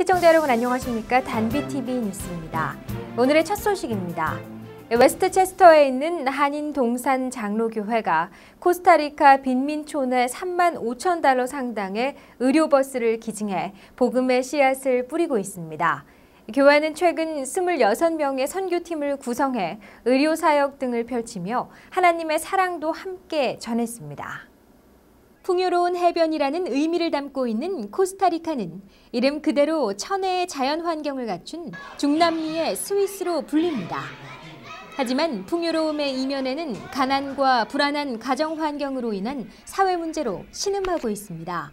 시청자 여러분 안녕하십니까? 단비TV 뉴스입니다. 오늘의 첫 소식입니다. 웨스트체스터에 있는 한인 동산 장로교회가 코스타리카 빈민촌에 3만 5천 달러 상당의 의료버스를 기증해 복음의 씨앗을 뿌리고 있습니다. 교회는 최근 26명의 선교팀을 구성해 의료사역 등을 펼치며 하나님의 사랑도 함께 전했습니다. 풍요로운 해변이라는 의미를 담고 있는 코스타리카는 이름 그대로 천혜의 자연 환경을 갖춘 중남미의 스위스로 불립니다. 하지만 풍요로움의 이면에는 가난과 불안한 가정 환경으로 인한 사회 문제로 신음하고 있습니다.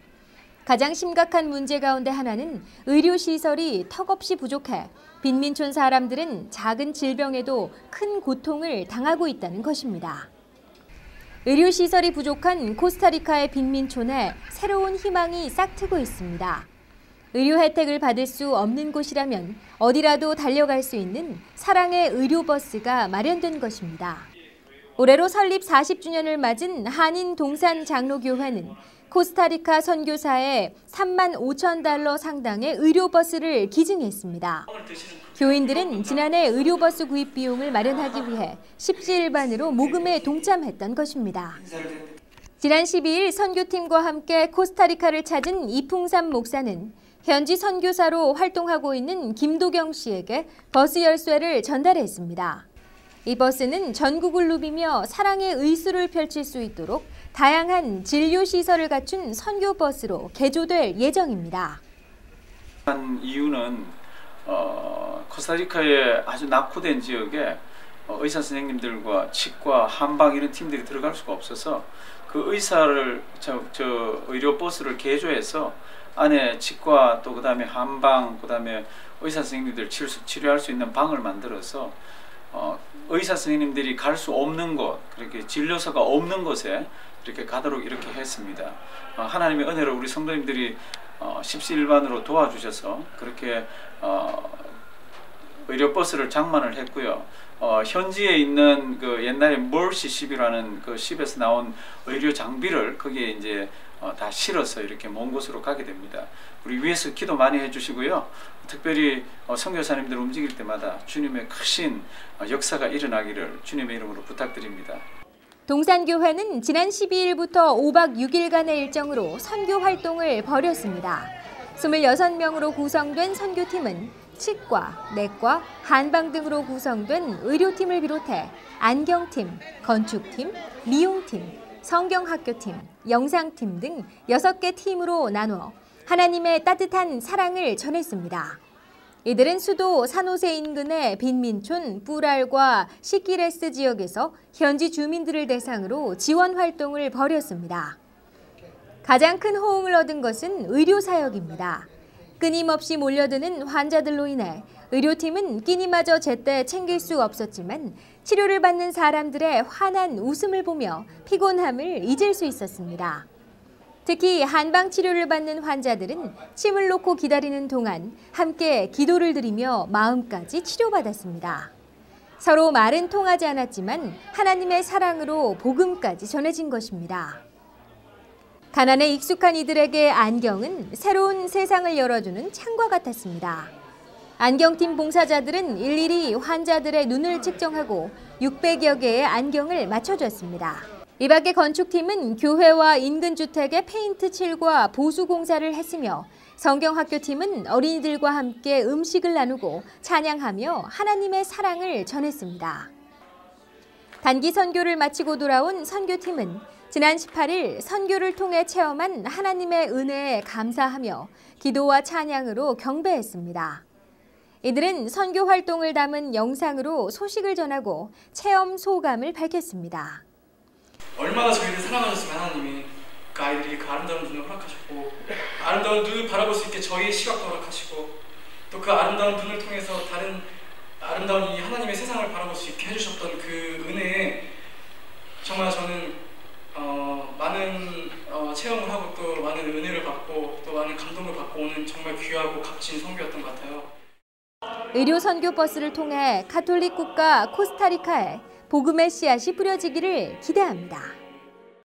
가장 심각한 문제 가운데 하나는 의료 시설이 턱없이 부족해 빈민촌 사람들은 작은 질병에도 큰 고통을 당하고 있다는 것입니다. 의료시설이 부족한 코스타리카의 빈민촌에 새로운 희망이 싹트고 있습니다. 의료 혜택을 받을 수 없는 곳이라면 어디라도 달려갈 수 있는 사랑의 의료버스가 마련된 것입니다. 올해로 설립 40주년을 맞은 한인 동산 장로교회는 코스타리카 선교사에 3만 5천 달러 상당의 의료버스를 기증했습니다. 교인들은 지난해 의료버스 구입 비용을 마련하기 위해 십시일반으로 모금에 동참했던 것입니다. 지난 12일 선교팀과 함께 코스타리카를 찾은 이풍삼 목사는 현지 선교사로 활동하고 있는 김도경 씨에게 버스 열쇠를 전달했습니다. 이 버스는 전국을 누비며 사랑의 의수를 펼칠 수 있도록 다양한 진료 시설을 갖춘 선교 버스로 개조될 예정입니다. 한 이유는 어, 코스타리카의 아주 낙후된 지역에 어, 의사 선생님들과 치과, 한방 이런 팀들이 들어갈 수가 없어서 그 의사를 저, 저 의료 버스를 개조해서 안에 치과 또 그다음에 한방 그다음에 의사 선생님들 치료, 치료할 수 있는 방을 만들어서 어, 의사 선생님들이 갈 수 없는 곳 그렇게 진료소가 없는 곳에 이렇게 가도록 이렇게 했습니다. 어, 하나님의 은혜로 우리 성도님들이 어, 십시일반으로 도와주셔서 그렇게 어, 의료 버스를 장만을 했고요. 어, 현지에 있는 그 옛날에 멀시 십이라는 그 십에서 나온 의료 장비를 거기에 이제 어, 다 실어서 이렇게 먼 곳으로 가게 됩니다. 우리 위에서 기도 많이 해주시고요. 특별히 어, 선교사님들 움직일 때마다 주님의 크신 어, 역사가 일어나기를 주님의 이름으로 부탁드립니다. 동산교회는 지난 12일부터 5박 6일간의 일정으로 선교 활동을 벌였습니다. 26명으로 구성된 선교팀은 치과, 내과, 한방 등으로 구성된 의료팀을 비롯해 안경팀, 건축팀, 미용팀, 성경학교팀, 영상팀 등 6개 팀으로 나누어 하나님의 따뜻한 사랑을 전했습니다. 이들은 수도 산호세 인근의 빈민촌 뿌랄과 시키레스 지역에서 현지 주민들을 대상으로 지원 활동을 벌였습니다. 가장 큰 호응을 얻은 것은 의료 사역입니다. 끊임없이 몰려드는 환자들로 인해 의료팀은 끼니마저 제때 챙길 수 없었지만 치료를 받는 사람들의 환한 웃음을 보며 피곤함을 잊을 수 있었습니다. 특히 한방 치료를 받는 환자들은 침을 놓고 기다리는 동안 함께 기도를 드리며 마음까지 치료받았습니다. 서로 말은 통하지 않았지만 하나님의 사랑으로 복음까지 전해진 것입니다. 가난에 익숙한 이들에게 안경은 새로운 세상을 열어주는 창과 같았습니다. 안경팀 봉사자들은 일일이 환자들의 눈을 측정하고 600여 개의 안경을 맞춰줬습니다. 이 밖에 건축팀은 교회와 인근 주택에 페인트 칠과 보수 공사를 했으며 성경학교팀은 어린이들과 함께 음식을 나누고 찬양하며 하나님의 사랑을 전했습니다. 단기 선교를 마치고 돌아온 선교팀은 지난 18일 선교를 통해 체험한 하나님의 은혜에 감사하며 기도와 찬양으로 경배했습니다. 이들은 선교 활동을 담은 영상으로 소식을 전하고 체험 소감을 밝혔습니다. 얼마나 저희를 사랑하셨으면 하나님이 그 아이들이 그 아름다운 눈을 허락하셨고 아름다운 눈을 바라볼 수 있게 저희의 시각도 허락하시고 또 그 아름다운 눈을 통해서 다른 아름다운 이 하나님의 세상을 바라볼 수 있게 해주셨던 그 은혜에 정말 저는 어, 많은 어, 체험을 하고 또 많은 은혜를 받고 또 많은 감동을 받고 오는 정말 귀하고 값진 선교였던 것 같아요. 의료 선교 버스를 통해 카톨릭 국가 코스타리카에 복음의 씨앗이 뿌려지기를 기대합니다.